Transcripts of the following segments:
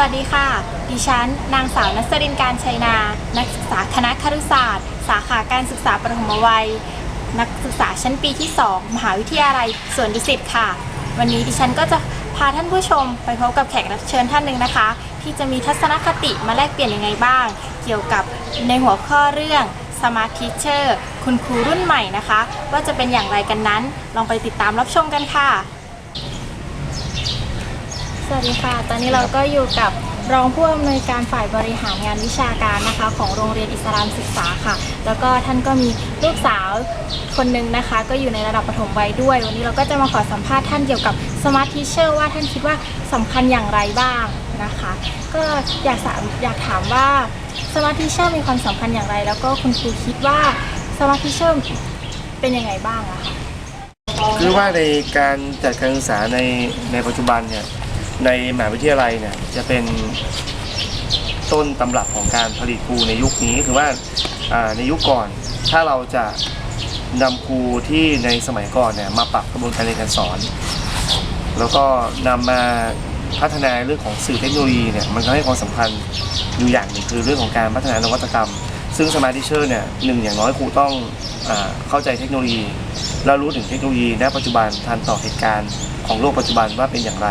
วัสดีค่ะ ดิฉัน นางสาวนัสรินการชัยนา นักศึกษาคณะครุศาสตร์ สาขาการศึกษาประถมวัย นักศึกษาชั้นปีที่ 2 มหาวิทยาลัยสวนดุสิตค่ะ วันนี้ดิฉันก็จะพาท่านผู้ชมไปพบกับแขกรับเชิญท่านหนึ่งนะคะ ที่จะมีทัศนคติมาแลกเปลี่ยนยังไงบ้าง เกี่ยวกับในหัวข้อเรื่อง Smart Teacher คุณครูรุ่นใหม่นะคะ ว่าจะเป็นอย่างไรกันนั้น ลองไปติดตามรับชมกันค่ะ สวัสดีค่ะ ตอนนี้เราก็อยู่กับรองผู้อำนวยการฝ่ายบริหารงานวิชาการนะคะ ของโรงเรียนอิสลามศึกษาค่ะ แล้วก็ท่านก็มีลูกสาวคนหนึ่งนะคะ ก็อยู่ในระดับประถมวัยด้วย วันนี้เราก็จะมาขอสัมภาษณ์ท่านเกี่ยวกับ Smart Teacher ว่าท่านคิดว่าสำคัญอย่างไรบ้างนะคะ ก็อยากถามอยากถามว่า Smart Teacher มีความสำคัญอย่างไร แล้วก็คุณครูคิดว่า Smart Teacher เป็นยังไงบ้างอะคะ คือว่าในการจัดการศึกษาในในปัจจุบันเนี่ย ในมหาวิทยาลัยเนี่ยจะเป็นต้นตำรับของการผลิตครูในยุคนี้คือว่าในยุคก่อนถ้าเราจะนำครูที่ในสมัยก่อนเนี่ยมาปรับกระบวนการเรียนการสอน แล้วก็นำมาพัฒนาเรื่องของสื่อเทคโนโลยีเนี่ยมันก็ให้ความสำคัญอยู่อย่างหนึ่งคือเรื่องของการพัฒนานวัตกรรม ซึ่งสมาร์ทเชอร์เนี่ยหนึ่งอย่างน้อยครูต้องอเข้าใจเทคโนโลยี แล้วรู้ถึงเทคโนโลยีณปัจจุบันทันต่อเหตุการณ์ของโลกปัจจุบันว่าเป็นอย่างไร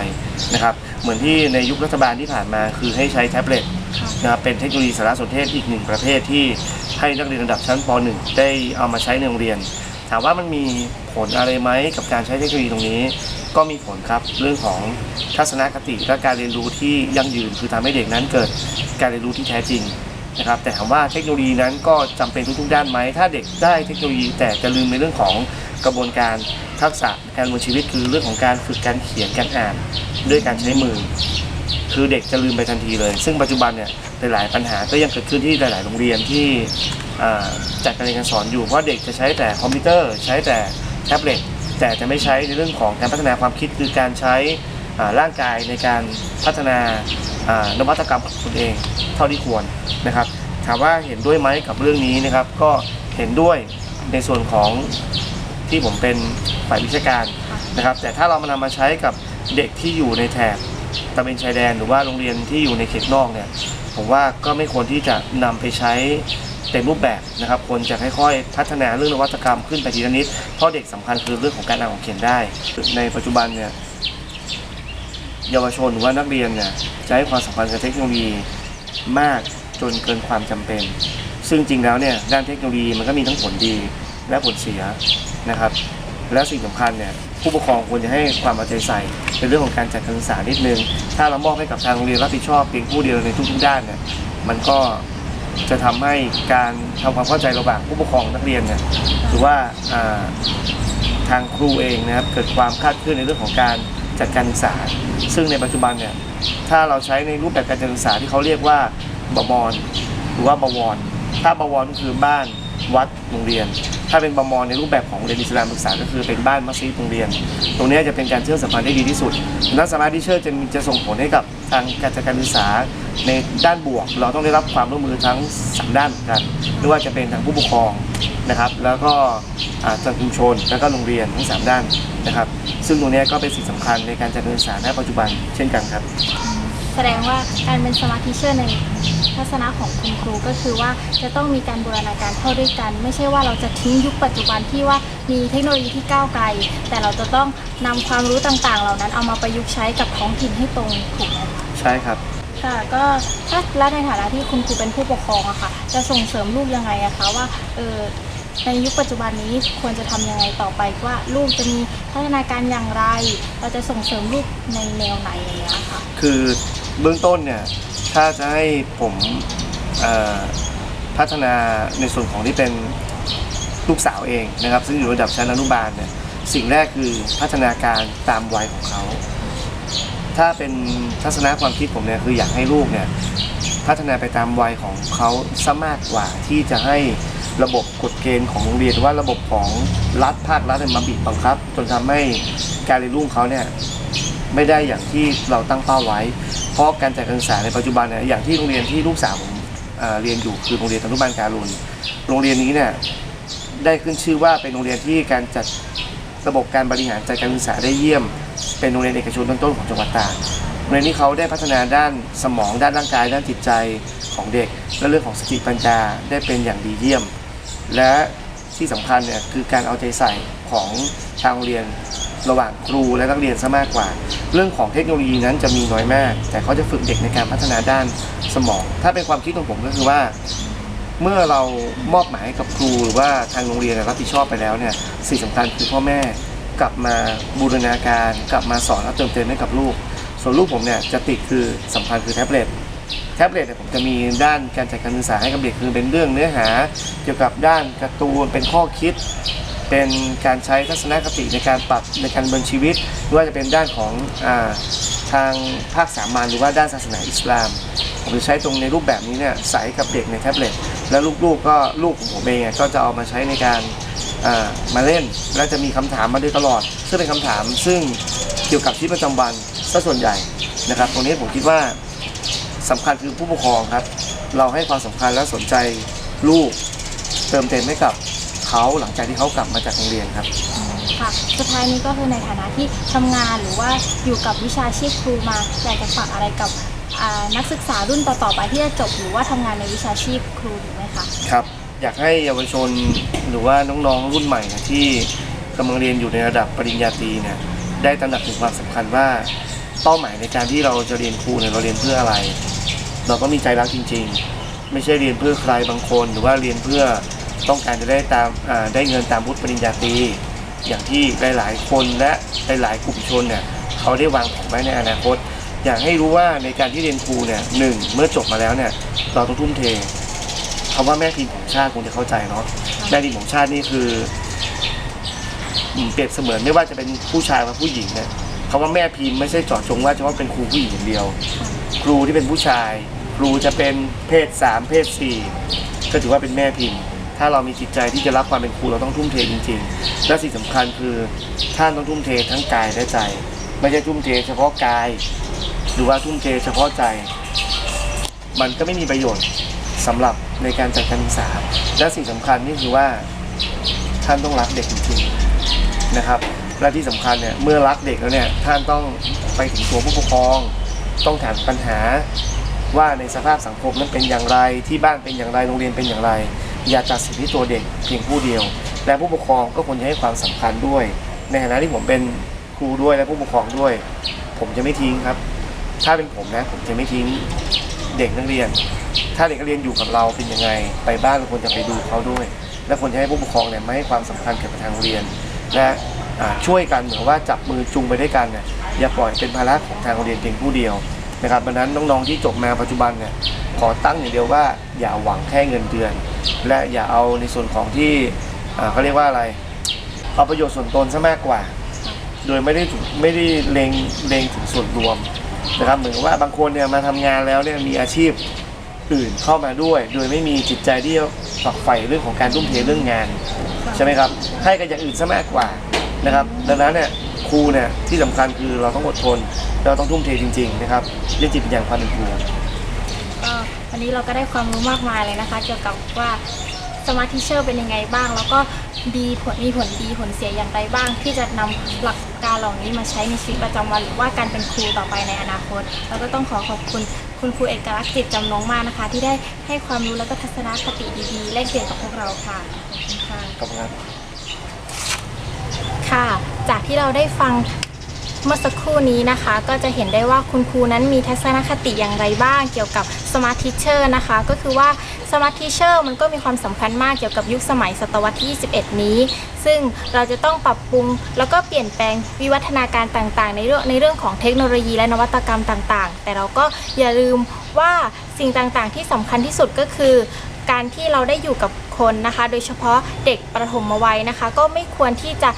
นะครับ เหมือนที่ในยุครัฐบาลที่ผ่านมาคือให้ใช้แท็บเล็ตนะครับเป็นเทคโนโลยีสารสนเทศอีกหนึ่งประเภทที่ให้นักเรียนระดับชั้นป .1 ได้เอามาใช้ในโรงเรียน ถามว่ามันมีผลอะไรไหมกับการใช้เทคโนโลยีตรงนี้ ก็มีผลครับเรื่องของทัศนคติและการเรียนรู้ที่ยั่งยืนคือทำให้เด็กนั้นเกิดการเรียนรู้ที่แท้จริงนะครับแต่ถามว่าเทคโนโลยีนั้นก็จำเป็นทุกๆด้านไหมถ้าเด็กได้เทคโนโลยีแต่จะลืมในเรื่องของ กระบวนการทักษะการดำเนินชีวิตคือเรื่องของการฝึกการเขียนการอ่านด้วยการใช้มือ คือเด็กจะลืมไปทันทีเลย ซึ่งปัจจุบันเนี่ยหลายๆปัญหาก็ยังเกิดขึ้นที่หลาย ๆ โรงเรียนที่จัดการเรียนการสอนอยู่เพราะเด็กจะใช้แต่คอมพิวเตอร์ ใช้แต่แท็บเล็ตแต่จะไม่ใช้ในเรื่องของการพัฒนาความคิดคือการใช้ร่างกายในการพัฒนานวัตกรรมของตนเองเท่าที่ควรนะครับ ถามว่าเห็นด้วยไหมกับเรื่องนี้นะครับ ก็เห็นด้วยในส่วนของ ที่ผมเป็นฝ่ายวิชาการนะครับ แต่ถ้าเรามานำมาใช้กับเด็กที่อยู่ในแถบตะเวนชายแดนหรือว่าโรงเรียนที่อยู่ในเขตนอกเนี่ยผมว่าก็ไม่ควรที่จะนำไปใช้เต็มรูปแบบนะครับควรจะค่อยๆพัฒนาเรื่องนวัตกรรมขึ้นไปทีละนิดเพราะเด็กสำคัญคือเรื่องของการอ่านของเขียนได้ ในปัจจุบันเนี่ยเยาวชนหรือว่านักเรียนเนี่ยจะให้ความสำคัญกับเทคโนโลยีมากจนเกินความจำเป็น ซึ่งจริงแล้วเนี่ยด้านเทคโนโลยีมันก็มีทั้งผลดีและผลเสีย นะครับ และสิ่งสำคัญเนี่ยผู้ปกครองควรจะให้ความเอาใจใส่ในเรื่องของการจัดการศึกษานิดนึง ถ้าเรามอบให้กับทางโรงเรียนรับผิดชอบเพียงผู้เดียวในทุกๆด้านเนี่ยมันก็จะทำให้การทำความเข้าใจระหว่างผู้ปกครองนักเรียนเนี่ยหรือว่าทางครูเองนะครับเกิดความคาดเคลื่อนในเรื่องของการจัดการศึกษา ซึ่งในปัจจุบันเนี่ยถ้าเราใช้ในรูปแบบการจัดการศึกษาที่เขาเรียกว่าบมรหรือว่าบวร ถ้าบวรก็คือบ้านวัดโรงเรียน ถ้าเป็นบมรในรูปแบบของเรียนอิสลามศึกษาก็คือเป็นบ้านมัสยิดโรงเรียน ตรงนี้จะเป็นการเชื่อมสัมพันธ์ได้ดีที่สุดนักสมาธิเชื่อจะมีจะส่งผลให้กับทางการจัดการศึกษาในด้านบวก เราต้องได้รับความร่วมมือทั้งสามด้านกันไม่ว่าจะเป็นทางผู้ปกครองนะครับ แล้วก็ทางชุมชนแล้วก็โรงเรียนทั้งสามด้านนะครับ ซึ่งตรงนี้ก็เป็นสิ่งสำคัญในการจัดการศึกษาในปัจจุบันเช่นกันครับ แสดงว่าการเป็นสมาร์ททีเชอร์ในทัศนะของคุณครูก็คือว่าจะต้องมีการบูรณาการเข้าด้วยกัน ไม่ใช่ว่าเราจะทิ้งยุคปัจจุบันที่ว่ามีเทคโนโลยีที่ก้าวไกล แต่เราจะต้องนำความรู้ต่างๆ เหล่านั้นเอามาประยุกต์ใช้กับท้องถิ่นให้ตรงถูกไหมใช่ครับค่ะก็ถ้าและในฐานะที่คุณครูเป็นผู้ปกครองอะค่ะ จะส่งเสริมลูกยังไงอะคะว่าเออในยุคปัจจุบันนี้ควรจะทำยังไงต่อไปว่าลูกจะมีพัฒนาการอย่างไร เราจะส่งเสริมลูกในแนวไหนอย่างเงี้ยค่ะคือ เบื้องต้นเนี่ยถ้าจะให้ผมพัฒนาในส่วนของที่เป็นลูกสาวเองนะครับ ซึ่งอยู่ระดับชั้นอนุบาลเนี่ยสิ่งแรกคือพัฒนาการตามวัยของเขา ถ้าเป็นทัศนะความคิดผมเนี่ยคืออยากให้ลูกเนี่ยพัฒนาไปตามวัยของเขาซะมากกว่าที่จะให้ระบบกฎเกณฑ์ของโรงเรียนว่าระบบของรัฐภาครัฐมาบีบบังคับ จนทำให้การเรียนรู้ของเขาเนี่ย ไม่ได้อย่างที่เราตั้งเป้าไว้ เพราะการจัดการศึกษาในปัจจุบันเนี่ยอย่างที่โรงเรียนที่ลูกสาวผมเเรียนอยู่คือโรงเรียนอนุบาลการุณโรงเรียนนี้เนี่ยได้ขึ้นชื่อว่าเป็นโรงเรียนที่การจัดระบบการบริหารจัดการศึกษาได้เยี่ยม เป็นโรงเรียนเอกชนต้นๆของจังหวัดตากโรงเรียนที่เขาได้พัฒนาด้านสมอง ด้านร่างกาย ด้านจิตใจของเด็ก และเรื่องของสติปัญญาได้เป็นอย่างดีเยี่ยม และที่สำคัญเนี่ยคือการเอาใจใส่ของทางโรงเรียน ระหว่างครูและนักเรียนซะมากกว่า เรื่องของเทคโนโลยีนั้นจะมีน้อยมาก แต่เขาจะฝึกเด็กในการพัฒนาด้านสมอง ถ้าเป็นความคิดของผมก็คือว่า เมื่อเรามอบหมายให้กับครูหรือว่าทางโรงเรียนรับผิดชอบไปแล้วเนี่ยสิ่งสำคัญคือพ่อแม่กลับมาบูรณาการ กลับมาสอนและเติมเต็มให้กับลูก ส่วนลูกผมเนี่ยจะติดคือสำคัญคือแท็บเล็ตแท็บเล็ตเนี่ยผมจะมีด้านการจัดการศึกษาให้กับเด็กคือเป็นเรื่องเนื้อหา เกี่ยวกับด้านการ์ตูนเป็นข้อคิด เป็นการใช้ทัศนคติในการปรับในการดำเนินชีวิตไม่ว่าจะเป็นด้านของอาทางภาคสามัญหรือว่าด้านศาสนาอิสลาม ผมจะใช้ตรงในรูปแบบนี้เนี่ยใส่กับเด็กในแท็บเล็ตแล้วลูกๆก็ลูกของผมเองอะก็จะเอามาใช้ในการอ่ามาเล่น และจะมีคำถามมาโดยตลอด ซึ่งเป็นคำถามซึ่งเกี่ยวกับชีวิตประจำวันซะส่วนใหญ่นะครับตรงนี้ผมคิดว่า สำคัญคือผู้ปกครองครับ เราให้ความสำคัญและสนใจลูก เติมเต็มให้กับ เขาหลังจากที่เขากลับมาจากโรงเรียนครับ ค่ะสุดท้ายนี้ก็คือในฐานะที่ทำงานหรือว่าอยู่กับวิชาชีพครูมาอยากจะฝากอะไรกับอ่านักศึกษารุ่นต่อๆไปที่จะจบหรือว่าทำงานในวิชาชีพครูถูกไหมคะ ครับ อยากให้เยาวชนหรือว่าน้องๆรุ่นใหม่นะที่กำลังเรียนอยู่ในระดับปริญญาตรีเนี่ยได้ตระหนักถึงความสำคัญว่าเป้าหมายในการที่เราจะเรียนครูเนี่ยเราเรียนเพื่ออะไร เราก็มีใจรักจริง ๆ ไม่ใช่เรียนเพื่อใครบางคน หรือว่าเรียนเพื่อ ต้องการจะได้ตามอ่าได้เงินตามวุฒิปริญญาตรีอย่างที่หลาย ๆ คนและหลาย ๆ กลุ่มชนเนี่ยเขาได้วางแผนไว้ในอนาคต อยากให้รู้ว่าในการที่เรียนครูเนี่ยหนึ่งเมื่อจบมาแล้วเนี่ยเราต้องทุ่มเทคำว่าแม่พิมพ์ของชาติคงจะเข้าใจเนาะแม่พิมพ์ของชาตินี่คืออืมเปรียบเสมือนไม่ว่าจะเป็นผู้ชายหรือผู้หญิงเนี่ยคำว่าแม่พิมพ์ไม่ใช่เจาะจงว่าเฉพาะเป็นครูผู้หญิงอย่างเดียว ครูที่เป็นผู้ชาย ครูจะเป็นเพศสามเพศสี่ก็ถือว่าเป็นแม่พิมพ์ ถ้าเรามีจิตใจที่จะรับความเป็นครูเราต้องทุ่มเทจริง ๆ และสิ่งสำคัญคือท่านต้องทุ่มเททั้งกายและใจ ไม่ใช่ทุ่มเทเฉพาะกาย หรือว่าทุ่มเทเฉพาะใจ มันก็ไม่มีประโยชน์สำหรับในการจัดการศึกษา และสิ่งสำคัญนี่คือว่าท่านต้องรักเด็กจริงๆนะครับ และที่สำคัญเนี่ยเมื่อรักเด็กแล้วเนี่ยท่านต้องไปถึงตัวผู้ปกครอง ต้องถามปัญหาว่าในสภาพสังคมนั้นเป็นอย่างไรที่บ้านเป็นอย่างไรโรงเรียนเป็นอย่างไร อย่าตัดสินที่ตัวเด็กเพียงผู้เดียว และผู้ปกครองก็ควรจะให้ความสำคัญด้วย ในฐานะที่ผมเป็นครูด้วยและผู้ปกครองด้วย ผมจะไม่ทิ้งครับ ถ้าเป็นผมนะผมจะไม่ทิ้งเด็กนักเรียน ถ้าเด็กนักเรียนอยู่กับเราเป็นยังไง ไปบ้านเราควรจะไปดูเขาด้วย และควรจะให้ผู้ปกครองเนี่ยมาให้ความสำคัญกับทางเรียน และช่วยกันเหมือนว่าจับมือจูงไปด้วยกันเนี่ยอย่าปล่อยเป็นภาระของทางโรงเรียนเพียงผู้เดียวนะครับดังนั้นน้องๆที่จบมาปัจจุบันเนี่ย ขอตั้งอย่างเดียวว่าอย่าหวังแค่เงินเดือน และอย่าเอาในส่วนของที่เขาเรียกว่าอะไร เอาประโยชน์ส่วนตนซะมากกว่า โดยไม่ได้ไม่ได้เลงเลงถึงส่วนรวมนะครับเหมือนว่าบางคนเนี่ยมาทำงานแล้วเนี่ยมีอาชีพอื่นเข้ามาด้วย โดยไม่มีจิตใจที่ฝักใฝ่เรื่องของการทุ่มเทเรื่องงานใช่ไหมครับ ให้กันอย่างอื่นซะมากกว่านะครับ ดังนั้นเนี่ยครูเนี่ยที่สำคัญคือเราต้องอดทน เราต้องทุ่มเทจริง ๆ นะครับเรื่องจิตวิญญาณความเป็นครู วันนี้เราก็ได้ความรู้มากมายเลยนะคะ เกี่ยวกับว่าสมาร์ททีเชอร์เป็นยังไงบ้าง แล้วก็ดีผลมีผลดีผลเสียอย่างไรบ้าง ที่จะนำหลักการเหล่านี้มาใช้ในชีวิตประจำวัน หรือว่าการเป็นครูต่อไปในอนาคต แล้วก็ต้องขอขอบคุณคุณครูเอกลักษณ์จิตจำนงมากนะคะ ที่ได้ให้ความรู้แล้วก็ทัศนคติดีๆแลกเปลี่ยนกับพวกเราค่ะขอบคุณค่ะ ขอบคุณครับ ค่ะ จากที่เราได้ฟังเมื่อสักครู่นี้นะคะ ก็จะเห็นได้ว่าคุณครูนั้นมีทัศนคติอย่างไรบ้าง เกี่ยวกับ Smart Teacher นะคะ ก็คือว่า Smart Teacher มันก็มีความสำคัญมากเกี่ยวกับยุคสมัยศตวรรษที่ 21 นี้ ซึ่งเราจะต้องปรับปรุงแล้วก็เปลี่ยนแปลงวิวัฒนาการต่างๆ ในเรื่องในเรื่องของเทคโนโลยีและนวัตกรรมต่างๆ แต่เราก็อย่าลืมว่าสิ่งต่างๆ ที่สำคัญที่สุดก็คือการที่เราได้อยู่กับคนนะคะ โดยเฉพาะเด็กประถมวัยนะคะ ก็ไม่ควรที่จะ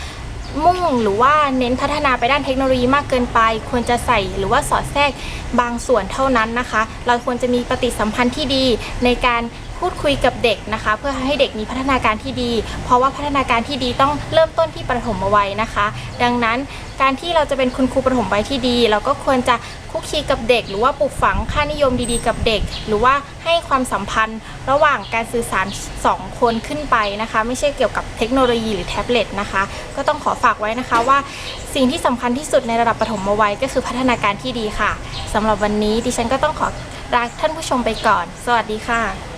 มุ่งหรือว่าเน้นพัฒนาไปด้านเทคโนโลยีมากเกินไป ควรจะใส่หรือว่าสอดแทรกบางส่วนเท่านั้นนะคะ เราควรจะมีปฏิสัมพันธ์ที่ดีในการ พูดคุยกับเด็กนะคะ เพื่อให้เด็กมีพัฒนาการที่ดี เพราะว่าพัฒนาการที่ดีต้องเริ่มต้นที่ประถมวัยนะคะ ดังนั้นการที่เราจะเป็นคุณครูประถมวัยที่ดี เราก็ควรจะคุกคีกับเด็ก หรือว่าปลูกฝังค่านิยมดีๆ กับเด็ก หรือว่าให้ความสัมพันธ์ระหว่างการสื่อสาร 2 คนขึ้นไปนะคะ ไม่ใช่เกี่ยวกับเทคโนโลยีหรือแท็บเล็ตนะคะ ก็ต้องขอฝากไว้นะคะว่าสิ่งที่สำคัญที่สุดในระดับปฐมวัยก็คือพัฒนาการที่ดีค่ะสำหรับวันนี้ดิฉันก็ต้องขอลาท่านผู้ชมไปก่อน สวัสดีค่ะ